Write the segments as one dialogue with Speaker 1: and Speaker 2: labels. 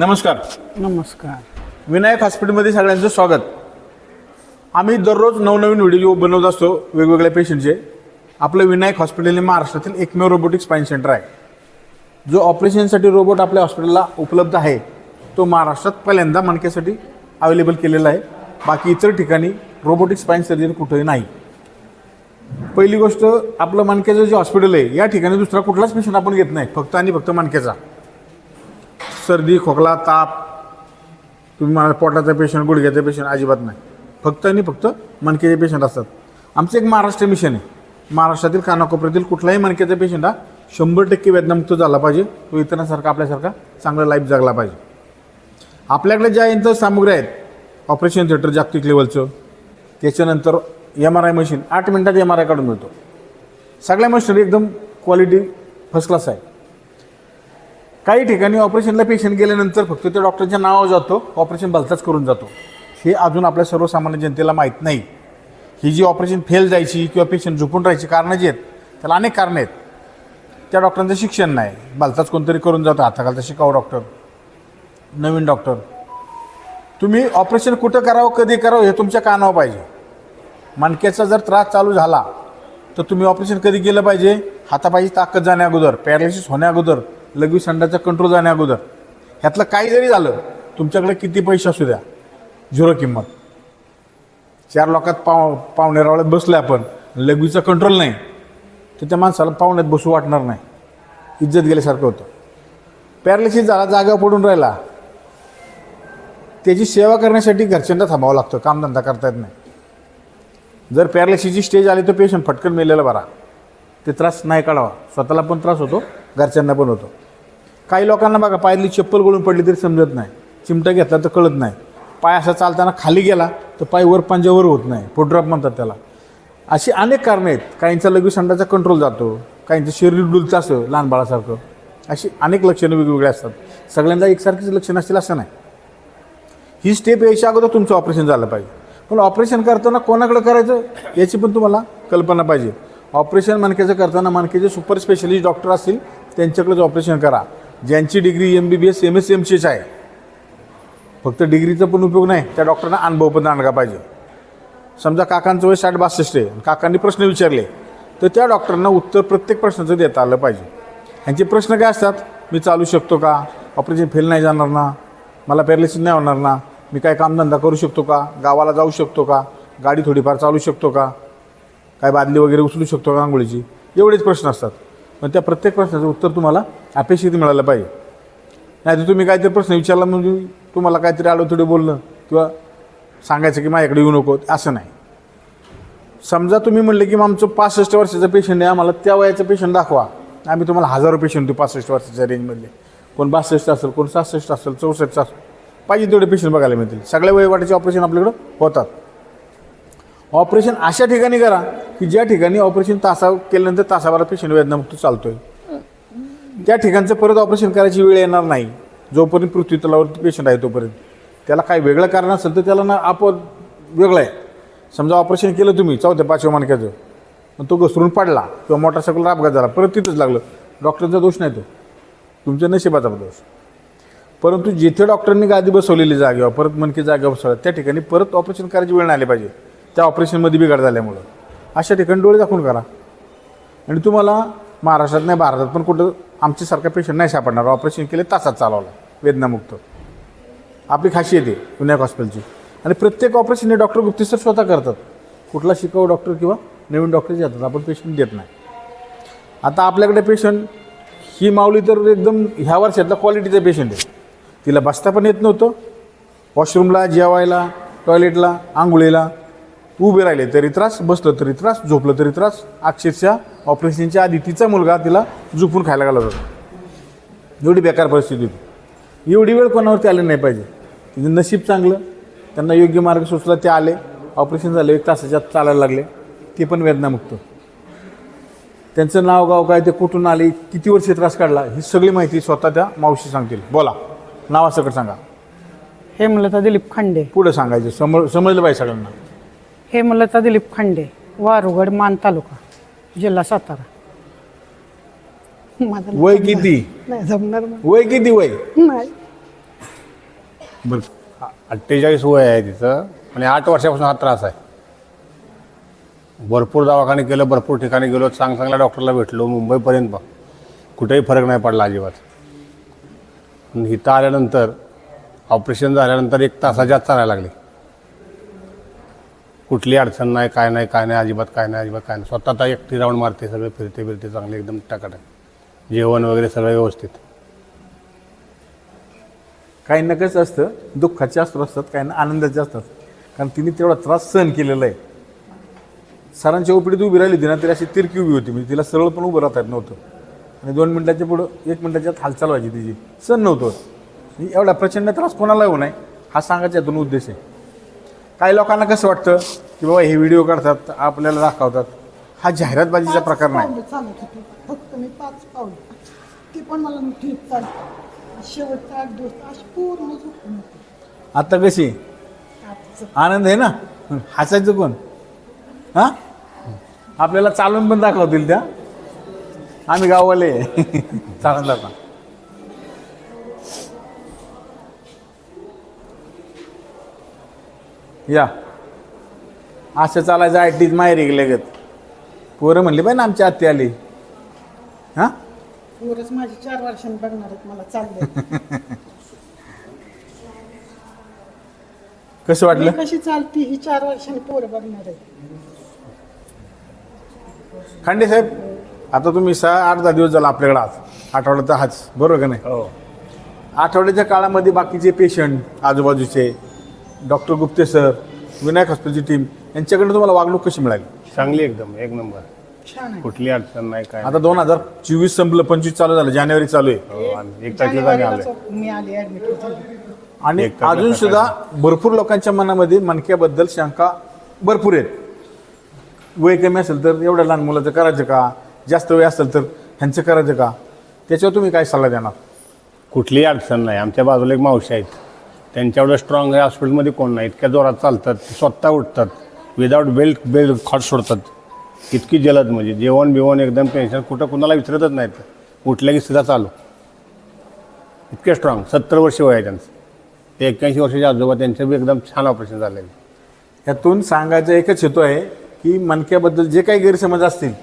Speaker 1: नमस्कार.
Speaker 2: नमस्कार.
Speaker 1: विनायक हॉस्पिटलमध्ये सगळ्यांचं स्वागत. आम्ही दररोज नवनवीन व्हिडिओ बनवत असतो वेगवेगळ्या पेशंटचे. आपलं विनायक हॉस्पिटल हे महाराष्ट्रातील एकमेव रोबोटिक स्पाईन सेंटर आहे. जो ऑपरेशनसाठी रोबोट आपल्या हॉस्पिटलला उपलब्ध आहे तो महाराष्ट्रात पहिल्यांदा मणक्यासाठी अवेलेबल केलेला आहे. बाकी इतर ठिकाणी रोबोटिक स्पाईन सर्जरी कुठेही नाही. पहिली गोष्ट आपलं मणक्याचं जे हॉस्पिटल आहे या ठिकाणी दुसरा कुठलाच पेशंट आपण घेत नाही. फक्त आणि फक्त मणक्याचा. सर्दी खोकला ताप तुम्ही मला पोटाचा पेशंट गुडघ्याचा पेशंट अजिबात नाही. फक्त आणि फक्त मनकेचे पेशंट असतात. आमचं एक महाराष्ट्र मिशन आहे. महाराष्ट्रातील कानाकोपऱ्यातील कुठलाही मनकेचा पेशंट हा शंभर टक्के वेदनामुक्त झाला पाहिजे. तो इतरांसारखा आपल्यासारखा चांगला लाईफ जगला पाहिजे. आपल्याकडे ज्या यंत्र सामुग्री आहेत ऑपरेशन थिएटर जागतिक लेवलचं त्याच्यानंतर एम आर आय मशीन आठ मिनटात एम आर आय काढून मिळतो. सगळ्या मशिनरी एकदम क्वालिटी फर्स्ट क्लास आहे. काही ठिकाणी ऑपरेशनला पेशंट गेल्यानंतर फक्त त्या डॉक्टरच्या नावावर जातो ऑपरेशन भलताच करून जातो. हे अजून आपल्या सर्वसामान्य जनतेला माहीत नाही. ही जी ऑपरेशन फेल जायची किंवा पेशंट झोपून राहायची कारणं जी आहेत त्याला अनेक कारणं आहेत. त्या डॉक्टरांचं शिक्षण नाही. भलताच कोणतरी करून जातो. हाताखालचा शिकाऊ डॉक्टर. नवीन डॉक्टर. तुम्ही ऑपरेशन कुठं करावं कधी करावं हे तुमच्या कानावर पाहिजे. मणक्याचा जर त्रास चालू झाला तर तुम्ही ऑपरेशन कधी केलं पाहिजे? हातापायची ताकद जाण्या अगोदर पॅरालिसिस होण्या अगोदर. लघवी संडाचा कंट्रोल जाण्या अगोदर. ह्यातलं काही जरी झालं तुमच्याकडे किती पैसे असू द्या? झिरो किंमत. चार लोकात पाव पावणे रावळ्यात बसले आपण लघवीचा कंट्रोल नाही. तर त्या माणसाला पाहुण्यात बसू वाटणार नाही. इज्जत गेल्यासारखं होतं. पॅरालिसिस झाला जागा पडून राहिला. त्याची सेवा करण्यासाठी घरच्यांना थांबावं लागतं कामधंदा करता येत नाही. जर पॅरालिसिसची स्टेज आली तर पेशंट फटकन मेलेला बरा. ते त्रास नाही काढावा. स्वतःला पण त्रास होतो. घरच्यांना पण काही लोकांना बघा पायातली चप्पल गळून पडली तरी समजत नाही. चिमटा घेतला तर कळत नाही. पाय असा चालताना खाली गेला तर पाय वर पंजावर होत नाही. फुटड्रॉप म्हणतात त्याला. अशी अनेक कारणं आहेत. काहींचा लघवी संडाचा कंट्रोल जातो. काहींचं शरीर डुलचं असं लहान बाळासारखं. अशी अनेक लक्षणं वेगवेगळी असतात. सगळ्यांना एकसारखीच लक्षणं असतील असं नाही. ही स्टेप यायच्या अगोदर तुमचं ऑपरेशन झालं पाहिजे. पण ऑपरेशन करताना कोणाकडे करायचं याची पण तुम्हाला कल्पना पाहिजे. ऑपरेशन मणक्याचं करताना मणक्याचे सुपर स्पेशलिस्ट डॉक्टर असतील त्यांच्याकडेच ऑपरेशन करा. ज्यांची degree M B B S M S M सीच आहे. फक्त डिग्रीचा पण उपयोग नाही त्या डॉक्टरांना अनुभव पण आणला पाहिजे. समजा काकांचं वय साठ बासष्ट आहे आणि काकांनी प्रश्न विचारले तर त्या डॉक्टरांना उत्तर प्रत्येक प्रश्नाचं देता आलं पाहिजे. ह्यांचे प्रश्न काय असतात? मी चालू शकतो का? ऑपरेशन फेल नाही जाणार ना? मला पॅरालिसिस नाही होणार ना? मी काय कामधंदा करू शकतो का? गावाला जाऊ शकतो का? गाडी थोडीफार चालू शकतो का? काय बादली वगैरे उचलू शकतो का आंघोळीची? एवढेच प्रश्न असतात. पण त्या प्रत्येक प्रश्नाचं उत्तर तुम्हाला अपेक्षित मिळालं पाहिजे. नाही तर तुम्ही काहीतरी प्रश्न विचारला म्हणजे तुम्हाला काहीतरी आडवतडे बोलणं किंवा सांगायचं की माझ्याकडे येऊ नको असं नाही. समजा तुम्ही म्हणले की मग आमचं पासष्ट वर्षाचं पेशंट आहे आम्हाला त्या वयाचं पेशंट दाखवा. आम्ही तुम्हाला हजारो पेशंट देऊ पासष्ट वर्षाच्या रेंजमधले कोण बासष्ट असेल कोण सहासष्ट असेल चौसष्ट असेल. पाहिजे तेवढे पेशंट बघायला मिळतील. सगळ्या वयोगटाचे ऑपरेशन आपल्याकडं होतात. ऑपरेशन अशा ठिकाणी करा की ज्या ठिकाणी ऑपरेशन तासा केल्यानंतर तासाभरात पेशंट वेदनामुक्त चालतोय. त्या ठिकाणचं परत ऑपरेशन करायची वेळ येणार नाही. जोपर्यंत पृथ्वी तलावरती पेशंट आहे तोपर्यंत. त्याला काही वेगळं कारण असेल तर त्याला ना आपण वेगळं आहे. समजा ऑपरेशन केलं तुम्ही चौथ्या पाचव्या मानक्याचं. पण तो घसरून पडला किंवा मोटरसायकल अपघात झाला परत तिथंच लागलं. डॉक्टरचा दोष नाही तो. तुमच्या नशिबाचा दोष. परंतु जिथे डॉक्टरांनी गादी बसवलेली जागेवर परत मनकी जागेवर बसवल्या त्या ठिकाणी परत ऑपरेशन करायची वेळ नाही आली पाहिजे. त्या ऑपरेशनमध्ये बिघाड झाल्यामुळं. अशा ठिकाणी डोळे दाखवून करा. आणि तुम्हाला महाराष्ट्रात नाही भारतात पण कुठं आमच्यासारखा पेशंट नाही सापडणार. ऑपरेशन केले तासात चालवला वेदनामुक्त. आपली खासियत आहे विनायक हॉस्पिटलची आणि प्रत्येक ऑपरेशन हे डॉक्टर गुप्तेसर स्वतः करतात. कुठला शिकाऊ डॉक्टर किंवा नवीन डॉक्टर येतात आपण पेशंट देत नाही. आता आपल्याकडे पेशंट ही माऊली तर एकदम ह्या वर्षातला क्वालिटीचा पेशंट आहे. तिला बसता पण येत नव्हतं. वॉशरूमला जेवायला टॉयलेटला आंघोळीला उभे राहिले तरी त्रास बसलं तरी त्रास झोपलं तरी त्रास. अक्षरशः ऑपरेशनच्या आधी तिचा मुलगा तिला झोपून खायला घालत होता. एवढी बेकार परिस्थिती होती. एवढी वेळ कोणावरती आली नाही पाहिजे. तिचं नशीब चांगलं. त्यांना योग्य मार्ग सुचला ते आले. ऑपरेशन झालं एक तासाच्या आत चालायला लागले. ते पण वेदनामुक्त. त्यांचं नाव गाव काय ते कुठून आले किती वर्ष त्रास काढला ही सगळी माहिती स्वतः त्या मावशी सांगतील. बोला. नावासकट सांगा.
Speaker 2: हेमलता दिलीप खांडे.
Speaker 1: पुढे सांगायचं. समज समजलं पाहिजे सगळ्यांना.
Speaker 2: हेमलता दिलीप खांडे वारुगड मान तालुका जिल्हा सातारा. माझं
Speaker 1: वय किती?
Speaker 2: नाही जमणार मला.
Speaker 1: वय किती वय?
Speaker 2: नाही.
Speaker 1: बरं
Speaker 3: अठ्ठेचाळीस वय आहे तिचं आणि आठ वर्षापासून हा त्रास आहे. भरपूर दवाखाने केलं भरपूर ठिकाणी गेलो चांग चांगल्या डॉक्टरला भेटलो मुंबईपर्यंत. पण कुठेही फरक नाही पडला अजिबात. इथं आल्यानंतर ऑपरेशन झाल्यानंतर एक तासाच्या आत चालायला लागली. कुठली अडचण नाही काय नाही काय नाही अजिबात काय नाही अजिबात काय नाही. स्वतः आता एकटी राऊंड मारते सगळे फिरते फिरते चांगले एकदम टाकाटाक. जेवण वगैरे सगळं व्यवस्थित.
Speaker 1: काही ना कसं असतं दुःखाचे अस्त्र असतात काही ना आनंदाचे असतात. कारण तिने तेवढा त्रास सहन केलेला आहे. सरांच्या ओपीडीत उभी राहिली होती ना तरी अशी तिरकी उभी होती. म्हणजे तिला सरळ पण उभं राहता येत नव्हतं. आणि दोन मिनिटाच्या पुढं एक मिनिटाच्या आत हालचाल व्हायची तिची. सहन नव्हतं म्हणजे एवढा प्रचंड त्रास कोणाला होऊ नये हा सांगायचा यातून उद्देश आहे. काही लोकांना कसं वाटतं की बाबा हे व्हिडिओ काढतात आपल्याला दाखवतात. हा जाहिरातबाजीचा प्रकार नाही.
Speaker 4: पावलं चालत होती. फक्त मी पाच पावलं ती पण मला ठीक चालते. शेवटचा आठ दिवस अशी पूर्ण झोपून होती
Speaker 1: आता कशी?
Speaker 4: आजचं
Speaker 1: आनंद आहे ना? हसायचं कोण? हा? आपल्याला चालून पण दाखवतील त्या. आम्ही गाववाले चालून जाता या. असं चालायचं आयटीत माहेरी गेले गत पोरं म्हणली पाहिजे ना आमची आत्ती आली. हा?
Speaker 4: पोरच माझी चार वर्षांनी बघणार आहेत मला चाललंय.
Speaker 1: कसं वाटलं?
Speaker 4: कशी चालती ही चार वर्षांनी पोरं बघणार आहे
Speaker 1: खांडे साहेब आता तुम्ही सहा आठ दहा दिवस झाला आपल्याकडे आज. आठवड्यात तर हाच बरोबर का नाही?
Speaker 3: हो.
Speaker 1: आठवड्याच्या काळामध्ये बाकीचे पेशंट आजूबाजूचे डॉक्टर गुप्ते सर विनायक हॉस्पिटलची टीम यांच्याकडे तुम्हाला वागणूक कशी मिळाली?
Speaker 3: चांगली एकदम एक नंबर.
Speaker 4: छान आहे.
Speaker 3: कुठली अडचण नाही काय
Speaker 1: आता दोन हजार चोवीस संपलं पंचवीस चालू झालं जानेवारी चालू आहे.
Speaker 3: हो, आणि एक तारखेला जागे आले
Speaker 4: जानेवारीलाच मी आली ऍडमिट झाली.
Speaker 1: आणि
Speaker 3: एक तारखेला
Speaker 1: अजून सुद्धा भरपूर लोकांच्या मनामध्ये मणक्याबद्दल शंका भरपूर आहेत. वय कमी असेल तर एवढ्या लहान मुलाचं करायचं का? जास्त वय असेल तर ह्यांचं करायचं का? त्याच्यावर तुम्ही काय सल्ला देणार?
Speaker 3: कुठलीही अडचण नाही आमच्या बाजूला एक मावशी आहेत. त्यांच्या स्ट्रॉंग आहे हॉस्पिटलमध्ये कोण नाही. इतक्या जोरात चालतात स्वतः उठतात. विदाऊट बेल्ट बेल्ट खॉट सोडतात. इतकी जलद म्हणजे. जेवण बिवण एकदम टेन्शन कुठं कुणाला विचारतच नाहीत. उठल्या की सीधा चालू. इतके स्ट्रॉंग सत्तर वर्ष वय आहे त्यांचं. ते एक्क्याऐंशी वर्षाचे आजोबा त्यांचं बी एकदम छान ऑपरेशन झालेलं.
Speaker 1: यातून सांगायचं एकच हेतू आहे की मनक्याबद्दल जे काही गैरसमज असतील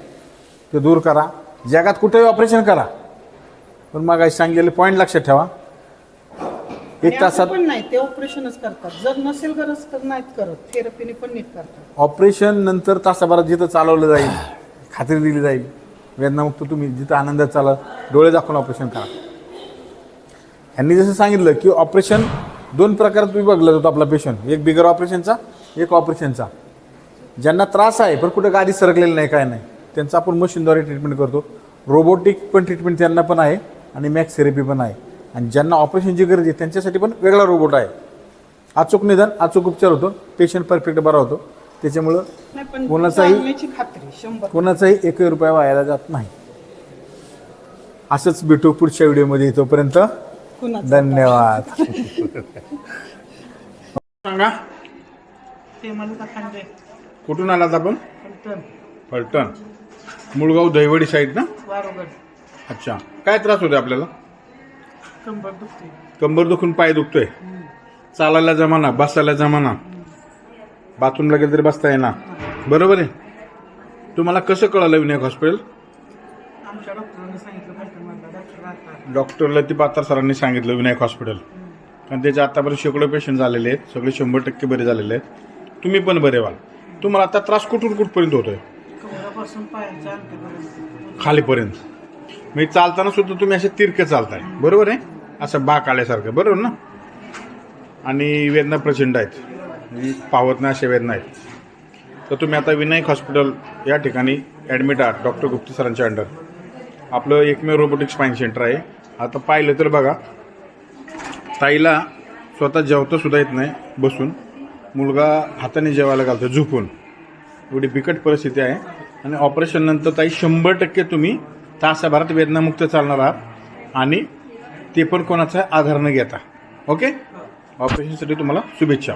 Speaker 1: ते दूर करा. जगात कुठेही ऑपरेशन करा. पण मग सांगितलेले पॉईंट लक्षात ठेवा. एक तासात
Speaker 4: पण नाही ते ऑपरेशनच करतात. जर नसेल गरज तर नाहीत करत. थेरपीने पण नीट करतात.
Speaker 1: ऑपरेशन नंतर तासाभरात जिथं चालवलं जाईल खात्री दिली जाईल. वेदनामुक्त तुम्ही जिथं आनंदात चाला डोळे दाखवून ऑपरेशन करा. यांनी जसं सांगितलं की ऑपरेशन दोन प्रकारात विभागला जातो आपला पेशंट एक बिगर ऑपरेशनचा एक ऑपरेशनचा. ज्यांना त्रास आहे पण कुठं गाडी सरकलेली नाही काय नाही त्यांचं आपण मशीनद्वारे ट्रीटमेंट करतो. रोबोटिक पण ट्रीटमेंट त्यांना पण आहे आणि मॅक्स थेरपी पण आहे. आणि ज्यांना ऑपरेशनची गरज आहे त्यांच्यासाठी पण वेगळा रोबोट आहे. अचूक निदान अचूक उपचार होतो. पेशंट परफेक्ट बरा होतो. त्याच्यामुळं कोणाचाही- कोणाचाही एकही रुपया वायाला जात नाही. असंच भेटू पुढच्या व्हिडिओमध्ये तोपर्यंत
Speaker 4: कुणाचं
Speaker 1: धन्यवाद. सांगा. कुठून आलात आपण?
Speaker 4: फलटण.
Speaker 1: मुळगाव दहिवडी साईड ना? अच्छा. काय त्रास होते आपल्याला?
Speaker 4: कंबर दुखते
Speaker 1: कंबर दुखून पाय दुखतोय. चालायला जमाना बसायला जमाना. बाथरूमला गेलं तरी बसता येणार बरोबर आहे? तुम्हाला कसं कळालं विनायक हॉस्पिटल?
Speaker 4: आमच्या डॉक्टरांनी सांगितलं फलटणमधला डॉक्टर राहतात
Speaker 1: डॉक्टर लतीफ अत्तार सरांनी सांगितलं विनायक हॉस्पिटल. कारण त्याचे आतापर्यंत शेकडो पेशंट झालेले आहेत. सगळे शंभर टक्के बरे झालेले आहेत. तुम्ही पण बरे व्हाल तुम्हाला आता त्रास कुठून कुठपर्यंत होतोय?
Speaker 4: कमरापासून पायाच्या अंगठ्यापर्यंत
Speaker 1: खालीपर्यंत. मी चालताना सुद्धा तुम्ही असे तिरके चालताय. बरोबर आहे? असं बाक आल्यासारखं बरोबर ना? आणि वेदना प्रचंड आहेत. पावत नाही अशा वेदना आहेत. तर तुम्ही आता विनायक हॉस्पिटल या ठिकाणी ॲडमिट आहात डॉक्टर गुप्ते सरांच्या अंडर आपलं एकमेव रोबोटिक स्पाईन सेंटर आहे. आता पाहिलं तर बघा ताईला स्वतः जेवतासुद्धा येत नाही बसून. मुलगा हाताने जेवायला घालतो झोपून. एवढी बिकट परिस्थिती आहे. आणि ऑपरेशननंतर ताई शंभर टक्के तुम्ही तासाभरात वेदनामुक्त चालणार आहात. आणि ते पण कोणाचा आधार न घेता. ओके ऑपरेशनसाठी तुम्हाला शुभेच्छा.